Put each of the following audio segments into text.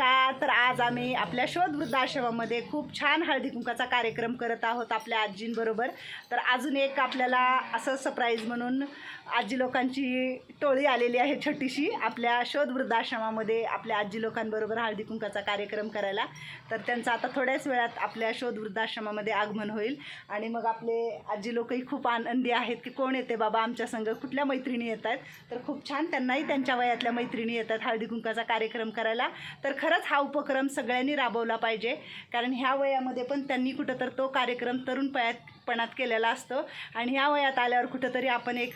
नमस्कार तर आज आम्ही आपल्या शोध वृद्धाश्रमामध्ये खूप छान हळदी कुंकाचा कार्यक्रम करत आहोत आपल्या आजींबरोबर. तर अजून एक आपल्याला असं सरप्राईज म्हणून आजी लोकांची टोळी आलेली आहे छोटीशी. आपल्या शोध वृद्धाश्रमामध्ये आपल्या आजी लोकांबरोबर हळदी कुंकाचा कार्यक्रम करायला. तर त्यांचं आता थोड्याच वेळात आपल्या शोध वृद्धाश्रमामध्ये आगमन होईल. आणि मग आपले आजी लोकही खूप आनंदी आहेत की कोण येते बाबा? आमच्या संघ कुठल्या मैत्रिणी येत आहेत? तर खूप छान त्यांनाही त्यांच्या वयातल्या मैत्रिणी येतात हळदी कुंकाचा कार्यक्रम करायला. तर खरं खरंच हा उपक्रम सगळ्यांनी राबवला पाहिजे. कारण ह्या वयामध्ये पण त्यांनी कुठं तर तो कार्यक्रम तरुण पणात केलेला असतो. आणि ह्या वयात आल्यावर कुठंतरी आपण एक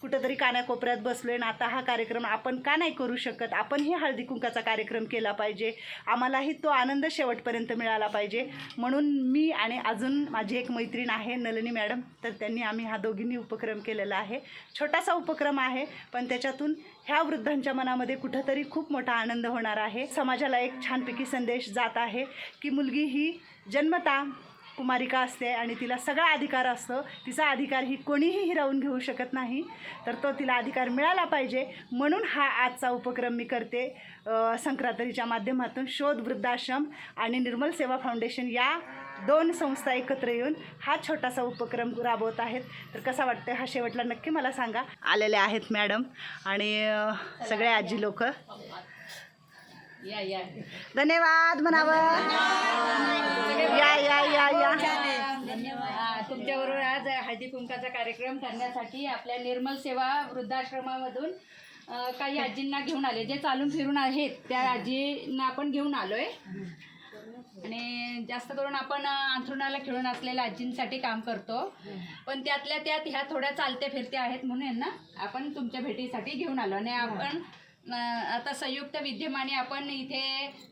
कुठंतरी कानाकोपऱ्यात बसलो आहे आणि आता हा कार्यक्रम आपण का नाही करू शकत? आपणही हळदी कुंकाचा कार्यक्रम केला पाहिजे. आम्हालाही तो आनंद शेवटपर्यंत मिळाला पाहिजे. म्हणून मी आणि अजून माझी एक मैत्रीण आहे नलिनी मॅडम तर त्यांनी आम्ही हा दोघींनी उपक्रम केलेला आहे. छोटासा उपक्रम आहे पण त्याच्यातून ह्या वृद्धांच्या मनामध्ये कुठंतरी खूप मोठा आनंद होणार आहे. समाजाला एक छानपैकी संदेश जात आहे की मुलगी ही जन्मता कुमारिका असते आणि तिला सगळा अधिकार असतो. तिचा अधिकार ही कोणीही हिरावून घेऊ शकत नाही. तर तो तिला अधिकार मिळाला पाहिजे. म्हणून हा आजचा उपक्रम मी करते. संक्रांतरीच्या माध्यमातून शोध वृद्धाश्रम आणि निर्मल सेवा फाउंडेशन या दोन संस्था एकत्र येऊन हा छोटासा उपक्रम राबवत आहेत. तर कसा वाटतं हा शेवटला नक्की मला सांगा. आलेले आहेत मॅडम आणि सगळे आजी लोक. या या धन्यवाद म्हणावं. या या या या. हो, हा, तुमच्याबरोबर आज हळदी कुंकाचा कार्यक्रम करण्यासाठी आपल्या निर्मल सेवा वृद्धाश्रमामधून अ, काही आजींना घेऊन आले. जे चालून फिरून आहेत त्या आजींना आपण घेऊन आलोय. आणि जास्त करून आपण अ, अंथरुणाला खेळून असलेल्या आजींसाठी काम करतो. पण त्यातल्या त्यात ह्या थोड्या चालत्या फिरत्या आहेत म्हणून यांना आपण तुमच्या भेटीसाठी घेऊन आलो. आणि आपण आता संयुक्त विद्यमाने आपण इथे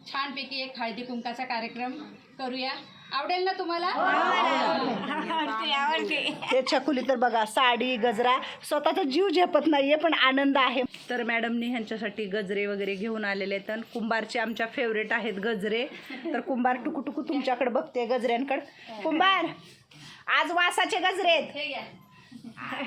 छानपैकी एक हळदी कुंकाचा कार्यक्रम करूया. आवडेल ना तुम्हाला? ते छकुली तर बघा साडी गजरा स्वतःचा जीव झेपत नाहीये पण आनंद आहे. तर मॅडमनी ह्यांच्यासाठी गजरे वगैरे घेऊन आलेले आहेत आणि कुंभारचे आमच्या फेवरेट आहेत गजरे. तर कुंभार टुकू टुकू तुमच्याकडे बघते गजऱ्यांकडे. कुंभार आज वासाचे गजरे आहेत. हे?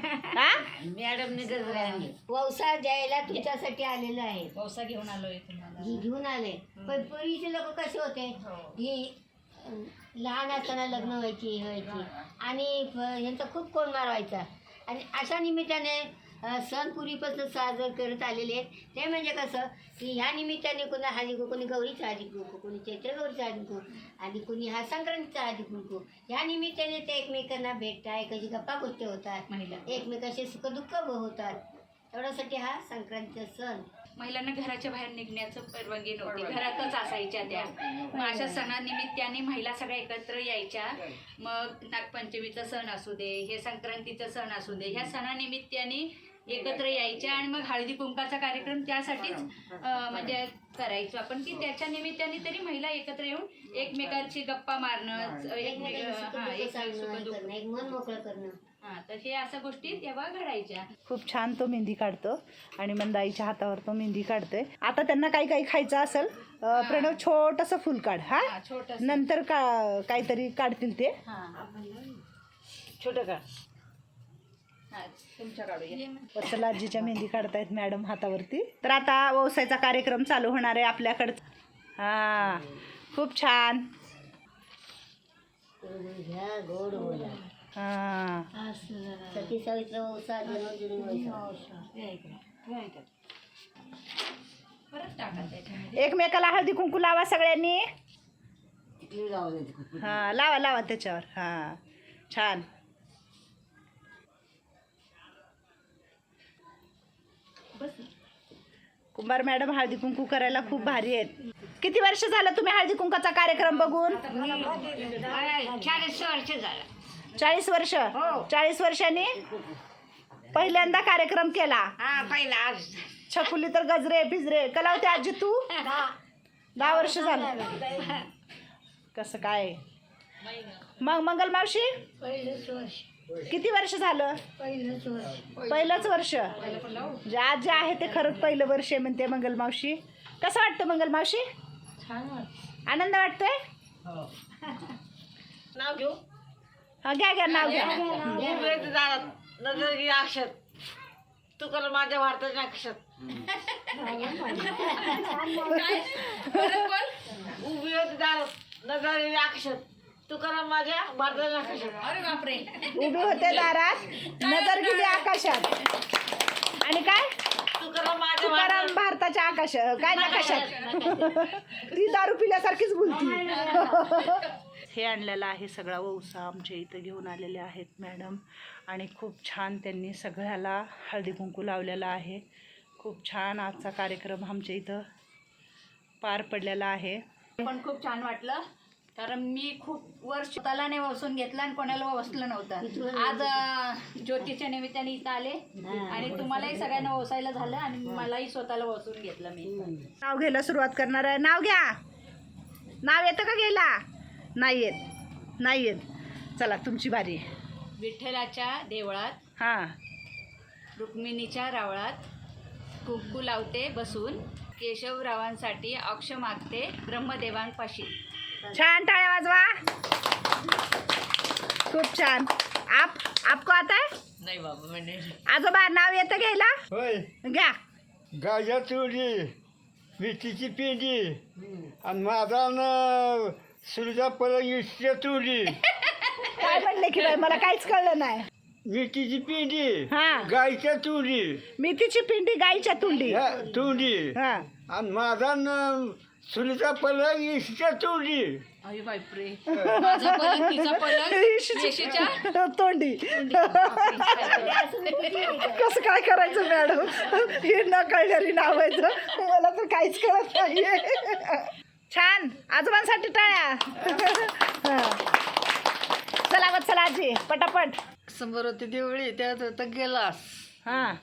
घ्या हा मॅडमने गजरे आणले. वौसा द्यायला तुमच्यासाठी आलेलं आहे. वौसा घेऊन आलोय तुम्हाला ही घेऊन आले. पण पूर्वीचे लोक कसे होते? ही. अं, लहान असताना लग्न व्हायची हे व्हायची. आणि प- यांचा खूप कोण मारवायचा आणि अशा निमित्ताने सण पूर्वीपासून साजरे करत आलेले आहेत. ते म्हणजे कसं की ह्या निमित्ताने कोणा हळदी कुंकू कोणी गौरीचा हळदी कुंकू कोणी चैत्र गौरीचा हळदी कुंकू आणि कोणी हा संक्रांतीचा हळदी कुंकू ह्या निमित्ताने ते एकमेकांना भेटतात एकाची गप्पा गोष्टी होतात. महिला. एकमेकाशी सुखदुःख होतात. एवढ्यासाठी हा संक्रांतीचा सण. महिलांना घराच्या बाहेर निघण्याचं परवानगी नव्हती. घरातच असायच्या त्या. मग अशा सणानिमित्ताने महिला सगळ्या एकत्र यायच्या. मग नागपंचमीचा सण असू दे हे संक्रांतीचा सण असू दे ह्या सणानिमित्ताने एकत्र यायच्या आणि मग हळदी कुंकाचा कार्यक्रम त्यासाठीच म्हणजे करायचो आपण की त्याच्या निमित्ताने तरी महिला एकत्र येऊन एकमेकांची गप्पा मारणं हा हा तर हे अशा गोष्टी तेव्हा घडायच्या. खूप छान तो मेहंदी काढतो आणि मंदाईच्या हातावर तो मेहंदी काढतोय. आता त्यांना काही काही खायचं असेल प्रणव छोटंसं फुल काढ हा? छोटस. नंतर का काहीतरी काढतील ते. हा. छोटं का वत्सला आजीच्या मेहंदी काढतायत मॅडम हातावरती. तर आता व्यवसायाचा कार्यक्रम चालू होणार आहे आपल्याकडं. हा खूप छान. हा. एकमेकाला हळदी कुंकू लावा सगळ्यांनी. हा लावा लावा त्याच्यावर. हा छान. कुंभार मॅडम हळदी कुंकू करायला खूप भारी आहेत. किती वर्ष झालं तुम्ही हळदी कुंकाचा कार्यक्रम बघून? चाळीस वर्ष. झालं चाळीस वर्ष चाळीस वर्षांनी पहिल्यांदा कार्यक्रम केला. हा पहिला आज छकुली तर गजरे भिजरे कला होते आजी तू? दहा वर्ष झालं. कसं काय? मग मंगल मावशी? पहिलंच वर्ष किती वर्ष झालं? पहिलंच वर्ष. पहिलंच वर्ष. जे आज जे आहे ते खरंच पहिलं वर्ष आहे म्हणते मंगल मावशी. कसं वाटतं मंगल मावशी? छान वाटत. आनंद वाटतोय? नाव घेऊ? हा घ्या घ्या नाव घ्या अक्षत. तू कर माझ्या भारताच्या उभी होती दार नजरेने अक्षर तुकाराम माझ्या भारताच्या अक्षर अरे बापरे. उभे होते दारात नजर गेली आकाशात. आणि काय? तुकाराम माझ्या तुकाराम भारताच्या आकाश काय नकाशात. ती दारू पिल्यासारखीच बोलती. हे आणलेलं आहे सगळा वौसा आमच्या इथं घेऊन आलेले आहेत मॅडम. आणि खूप छान त्यांनी सगळ्याला हळदी कुंकू लावलेला आहे. खूप छान आजचा कार्यक्रम आमच्या इथं पार पडलेला आहे. पण खूप छान वाटलं. कारण मी खूप वर्ष स्वतःला नाही वसून घेतलं आणि कोणाला वसलं नव्हतं. आज ज्योतीच्या निमित्ताने इथं आले आणि तुम्हालाही सगळ्यांना वसायला झालं आणि मलाही स्वतःला वसून घेतलं मी. नाव घ्यायला सुरुवात करणार आहे. नाव घ्या. नाव येतं का गेला नाही येत. नाही येत. चला तुमची बारी. विठ्ठलाच्या देवळात हां. रुक्मिणीच्या रावळात कुंकू लावते बसून केशवरावांसाठी अक्ष मागते ब्रह्मदेवांपाशी. छान टाळ्या वाजवा. खूप छान. आप आपको आता है? नाही बाबा म्हणजे आजोबा नाव येतं घ्यायला? होय. घ्या. गाजा चुली मिरचीची पिंडी आणि माझा न सुरजा पलंग चुली काय म्हणले की बाई मला काहीच कळलं नाही. मिरचीची पिंडी हा. गायच्या चुली मेथीची पिंडी गाईच्या तुंडी. तुंडी. हा. आणि माझा न सुरजा पलंग इष्ट चुली अरे बापरे. माझा पलंग तिचा पलंग वेशीच्या तोंडी. कसं काय करायचं मॅडम? हे न कळलेली नाव आहेत मला तर काहीच कळत नाहीये. छान. आजोबांसाठी टाळ्या. चला मग चला आजी. पटापट. समोर होती देवळी त्यात होतं गेलास. हा.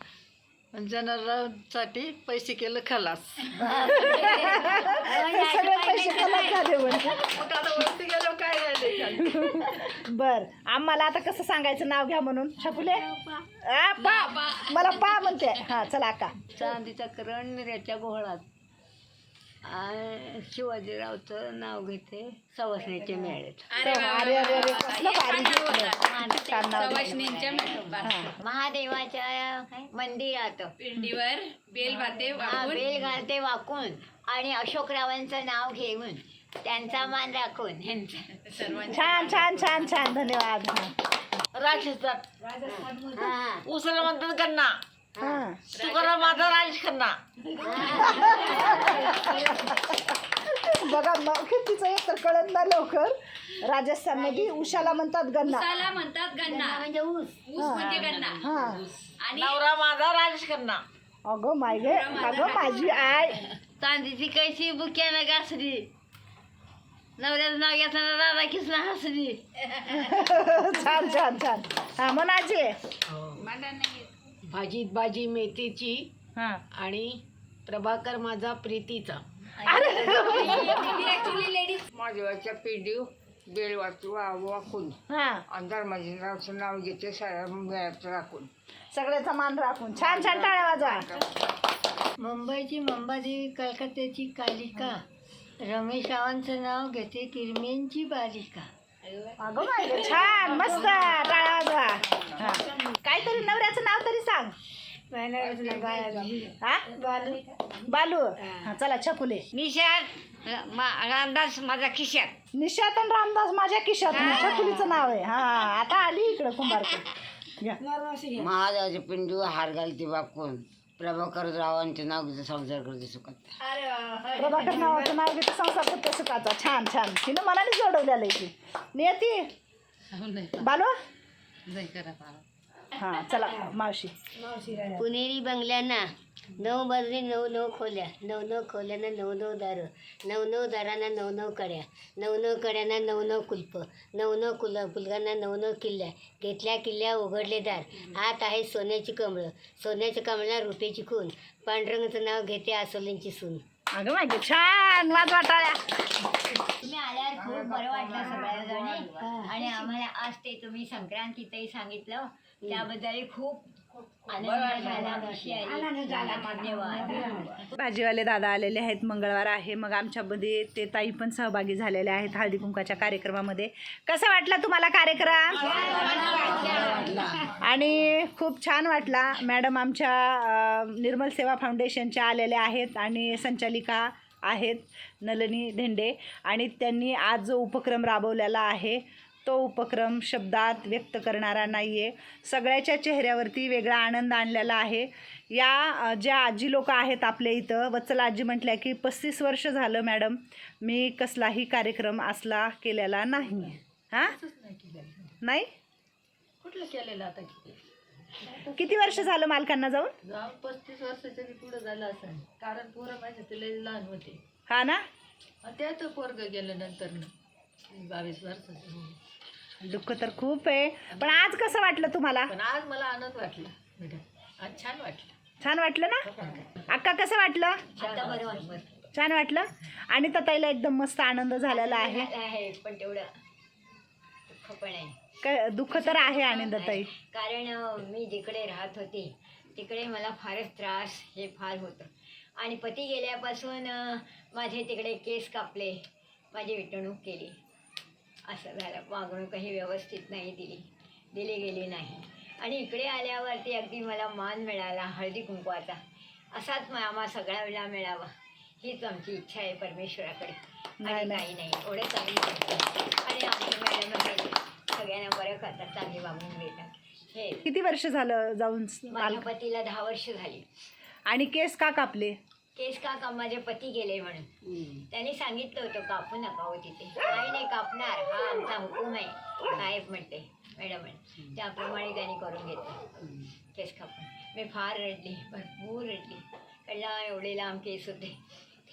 जनावरांसाठी पैसे केलं खलास. सगळे पैसे कलाच झाले म्हणजे आता वरती गेलो काय झाले बर आम्हाला आता कसं सांगायचं नाव घ्या म्हणून. छकुले आ, पा. मला पा म्हणते. हा चला का चांदीचा करण मिऱ्याच्या गोहळात शिवाजीरावचं नाव घेते सवासणीचे मेळाव्यात. महादेवाच्या मंदिरात. पिंडीवर बेल वाते वाहून बेल घालते वाकून. आणि अशोकरावांचं नाव घेऊन त्यांचा मान राखून छान छान छान छान. धन्यवाद. राजस्थान हा. उसरा म्हणतात गन्ना. तुकाराम माझा राजेश खन्ना बघा मग तिचं एक तर कळत ना लवकर. राजस्थानमध्ये उशाला म्हणतात गन्ना. उसाला म्हणतात गन्ना. म्हणजे ऊस. ऊस म्हणजे गन्ना. हा. आणि नवरा माझा राजेश खन्ना अगं माय गे अगं माझी आय चांदीची कैसी बुक्यानं घासली. नवऱ्याचं नाव घेताना राधा कृष्ण हसली. छान छान छान. हा म्हणायचे मला नाही. भाजीत भाजी मेथीची हा. आणि प्रभाकर माझा प्रीतीचा. माझ्याच्या पिंडी बेळ वाचू वाकून. हा. अंधार माझीरावचं नाव घेते साऱ्या राखून. सगळ्याचा मान राखून. छान छान टाळ्या वाजवा मुंबईची मंबादेवी कलकत्त्याची कालिका. रमेश रावांचं नाव घेते किरमेंची बालिका. अगं छान मस्त टाळ्या वाजवा. काहीतरी नवऱ्याचं नाव तरी सांग. हा? बालू. बालू? हा. चला छकुले. निशाद रामदास माझा खिशात निशात आणि रामदास माझ्या खिशात छकुलीचं नाव आहे. हा आता आली इकडं कुंभारकर घ्या. महादेवाचे पिंडू हार घालते बापून. प्रभाकर रावांचे नाव घेते संसार करते सुखात. प्रभाकर नावाचं नाव घेते संसार करते सुखाचा छान छान. तिनं मनाने जोडवलेलं आहे की नियती? बालू? हा चला मावशी. पुणेरी बंगल्यांना नऊ बाजूने नऊ नऊ खोल्या. नऊ नऊ खोल्यांना नऊ नऊ दारं. नऊ नऊ दारांना नऊ नऊ कड्या. नऊ नऊ कड्यांना नऊ नऊ कुलप. नऊ नऊ कुल कुलगांना नऊ नऊ किल्ल्या. घेतल्या किल्ल्या उघडले दार. आत आहे सोन्याची कमळं. सोन्याच्या कमळाला रुपयाची खून. पांडुरंगाचं नाव घेते आसोलींची सून. अगं माहिती छान वाजवा टाळ्या तुम्ही आल्यावर खूप बरं वाटलं सगळ्याजणी. आणि आम्हाला आज ते तुम्ही संक्रांतीतही सांगितलं. त्याबद्दल खूप भाजीवाले दादा आलेले आहेत मंगळवार आहे. मग आमच्यामध्ये ते ताई पण सहभागी झालेले आहेत हळदी कुंकाच्या कार्यक्रमामध्ये. कसा वाटला तुम्हाला कार्यक्रम? आणि खूप छान वाटला. मॅडम आमच्या निर्मल सेवा फाउंडेशनच्या आलेल्या आहेत आणि संचालिका आहेत नलनी धेंडे. आणि त्यांनी आज जो उपक्रम राबवलेला आहे तो उपक्रम शब्दात व्यक्त करणारा नाही आहे सगळ्याच्या चेहऱ्यावरती वेगळा आनंद आणलेला आहे. या ज्या आजी लोक आहेत आपल्या इथं वत्सल आजी म्हटल्या की पस्तीस वर्ष झालं मॅडम मी कसलाही कार्यक्रम असला केलेला नाही. हां? नाही? कुठलं केलेलं आता किती? वर्ष झालं मालकांना जाऊन? पस्तीस वर्षाच्या पुढं झालं असं. कारण पोरं माझे तुला लहान होते. हा ना? त्यात पोरग गेलं नंतर बावीस वर्षाचं दुःख तर खूप आहे. पण आज कसं वाटलं तुम्हाला? पण आज मला आनंद वाटला बेटा आज छान वाटलं. छान वाटलं ना? अक्का कसं वाटलं? आता बरं वाटलं. छान वाटलं? आणि ताईला एकदम मस्त आनंद झालेला आहे. आहे पण तेवढं दुःख पण आहे. क दुःख तर आहे आनंदताई कारण अं, मी जिकडे राहत होते तिकडे मला फारच त्रास हे फार होतं. आणि पती गेल्यापासून अं, माझे तिकडे केस कापले माझी विटणूक केली. असं झालं वागणूकही व्यवस्थित नाही दिली. दिली गेली नाही. आणि इकडे आल्यावरती अगदी मला मान मिळाला हळदी कुंकवाचा. असाच मा- आम्हा सगळ्याला मिळावा. हीच आमची इच्छा आहे परमेश्वराकडे. नाही, आणि नाही. आम्ही करतो आणि आमचे मॅडम सगळ्यांना बरं करतात. चांगली वागणूक देतात हे. किती वर्ष झालं जाऊन माझ्या पतीला दहा वर्ष झाली. आणि केस का कापले? केस का का माझे पती गेले म्हणून. त्यांनी सांगितलं होतं कापू नका हो तिथे. नाही नाही कापणार हा आमचा हुकूम आहे साहेब म्हणते मॅडम त्याप्रमाणे त्यांनी करून घेतलं. केस कापून. मी फार रडली भरपूर रडली. कळला एवढे लांब केस होते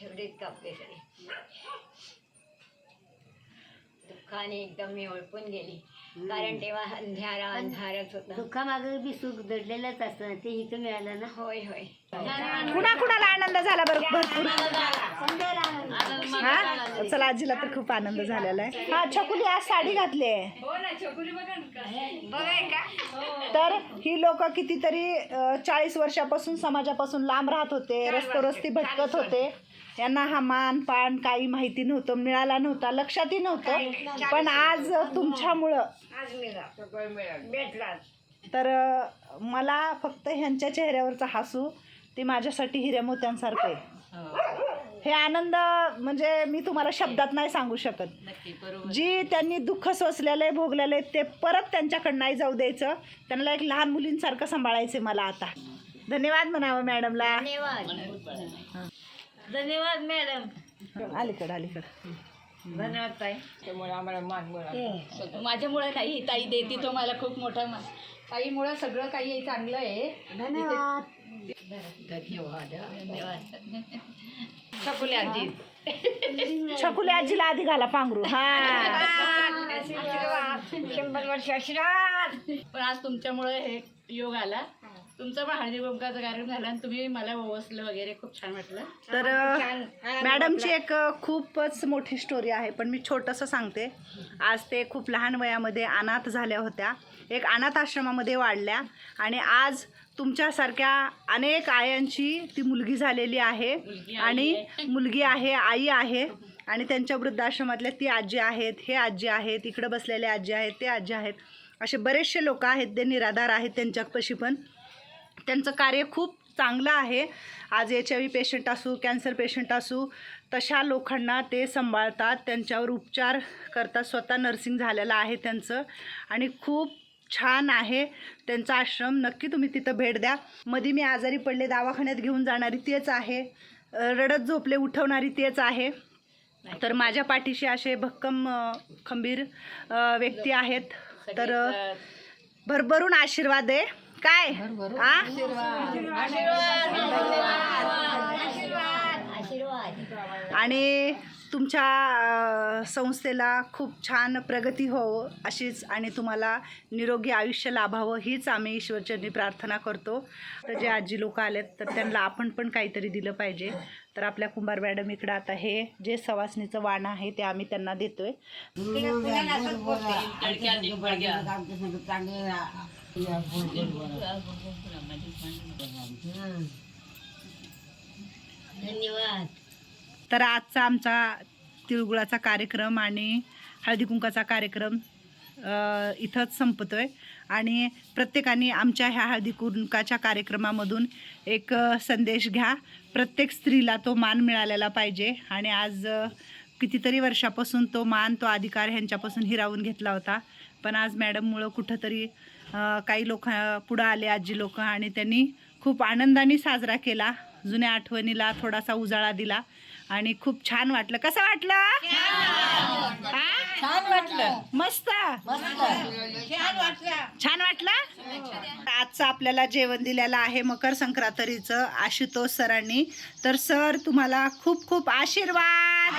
तेवढेच कापले सगळे. दुःखाने एकदम मी ओळपून गेली. कारण तेव्हा अंधारा अंधारच होता. दुःखामागे बी सुख दडलेलंच असतं ते इथं मिळालं ना. होय होय. कुणा कुणाला आनंद झाला बरं? भरपूर. हा? चला आजीला तर खूप आनंद झालेला आहे. हा छकुली आज साडी घातली आहे. हो ना छोकुली बघा ना बघाय का? तर ही लोक कितीतरी चाळीस वर्षापासून समाजापासून लांब राहत होते. रस्ते भटकत होते. यांना हा मान पान काही माहिती नव्हतं मिळाला नव्हता लक्षातही नव्हतं. पण आज तुमच्यामुळं तर अ, मला फक्त ह्यांच्या चेहऱ्यावरचा हसू ते माझ्यासाठी हिऱ्या मोत्यांसारखं आहे. हे. आनंद म्हणजे मी तुम्हाला शब्दात नाही सांगू शकत. नक्की बरोबर. जी त्यांनी दुःख सोसलेलं आहे भोगलेलं आहे ते परत त्यांच्याकडं नाही जाऊ द्यायचं. त्यांना एक लहान मुलींसारखं सांभाळायचं मला आता. धन्यवाद म्हणावं मॅडमला. धन्यवाद मॅडम अलीकडं अलीकडं. धन्यवाद ताई. त्यामुळे आम्हाला मान मिळाला. माझ्यामुळे नाही ताई देते तो मला खूप मोठा मा- ताईमुळं सगळं काही चांगलं आहे. धन्यवाद. धन्यवाद. धन्यवाद. छकुली आजी. छकुली आजीला आधी घाला पांघरू हा. शंभर वर्ष आशीर्वाद. पण आज तुमच्यामुळे हे योग आला. तुमचा पण हळदी कुंकाचा कार्यक्रम झाला आणि तुम्ही मला वसलं वगैरे खूप छान वाटलं. तर मॅडमची एक खूपच मोठी स्टोरी आहे पण मी छोटंसं सांगते. आज ते खूप लहान वयामध्ये अनाथ झाल्या होत्या. एक अनाथ आश्रमामध्ये वाढल्या आणि आज तुमच्यासारख्या अनेक आयांची ती मुलगी झालेली आहे. आणि मुलगी आहे आई आहे आणि त्यांच्या वृद्धाश्रमातल्या ती आजी आहेत हे आजी आहेत इकडं बसलेले आजी आहेत ते आजी आहेत. असे बरेचसे लोक आहेत ते निराधार आहेत त्यांच्यापाशी पण. त्यांचं कार्य खूप चांगलं आहे. आज एच आय व्ही पेशंट असू कॅन्सर पेशंट असू तशा लोकांना ते सांभाळतात. त्यांच्यावर उपचार करतात. स्वतः नर्सिंग झालेलं आहे त्यांचं आणि खूप छान आहे. त्यांचा आश्रम नक्की तुम्ही तिथं भेट द्या. मध्ये मी आजारी पडले दवाखान्यात घेऊन जाणारी तेच आहे. रडत झोपले उठवणारी तेच आहे. तर माझ्या पाठीशी असे भक्कम खंबीर व्यक्ती आहेत. तर भरभरून आशीर्वाद आहे. काय हा आशीर्वाद आणि तुमच्या संस्थेला खूप छान प्रगती हो अशीच आणि तुम्हाला निरोगी आयुष्य लाभावं हीच आम्ही ईश्वरचरणी प्रार्थना करतो तर जे आजी लोक आलेत तर त्यांना आपण पण काहीतरी दिलं पाहिजे तर आपल्या कुंभार मॅडम इकडं आता हे जे सवासणीचं वाण आहे ते आम्ही त्यांना देतोय धन्यवाद. तर आजचा आमचा तिळगुळाचा कार्यक्रम आणि हळदी कुंकाचा कार्यक्रम इथंच संपतोय. आणि प्रत्येकाने आमच्या ह्या हळदी कुंकाच्या कार्यक्रमामधून एक संदेश घ्या. प्रत्येक स्त्रीला तो मान मिळालेला पाहिजे. आणि आज कितीतरी वर्षापासून तो मान तो अधिकार ह्यांच्यापासून हिरावून घेतला होता. पण आज मॅडममुळं कुठंतरी काही लोक पुढं आले आजी लोक आणि त्यांनी खूप आनंदाने साजरा केला. जुन्या आठवणीला थोडासा उजाळा दिला आणि खूप छान वाटलं. कसं वाटलं? छान वाटलं. मस्त. छान वाटलं. आजचं आपल्याला जेवण दिलेलं आहे मकर संक्रांतीचं आशुतोष सरांनी. तर सर तुम्हाला खूप खूप आशीर्वाद.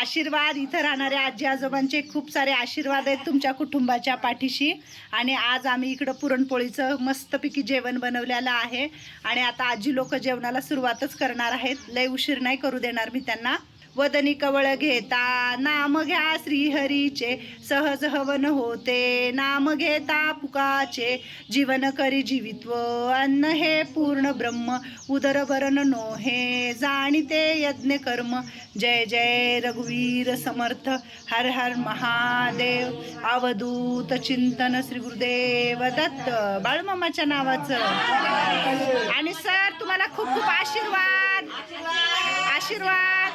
आशीर्वाद इथं राहणाऱ्या आजी आजोबांचे खूप सारे आशीर्वाद आहेत तुमच्या कुटुंबाच्या पाठीशी. आणि आज आम्ही इकडं पुरणपोळीचं मस्तपैकी जेवण बनवलेलं आहे. आणि आता आजी लोक जेवणाला सुरुवातच करणार आहेत. लय उशीर नाही करू देणार मी त्यांना. वदनी कवळ घेता नाम घ्या श्रीहरीचे सहज हवन होते. नाम घेता पुकाचे जीवन करी जीवित्व अन्न हे पूर्ण ब्रह्म उदरवरण नोहे. जाणीते यज्ञ कर्म जय जय रघुवीर समर्थ हर हर महादेव. अवधूत चिंतन श्री गुरुदेव दत्त बाळमामाच्या नावाचं. आणि सर तुम्हाला खूप खूप आशीर्वाद. आशीर्वाद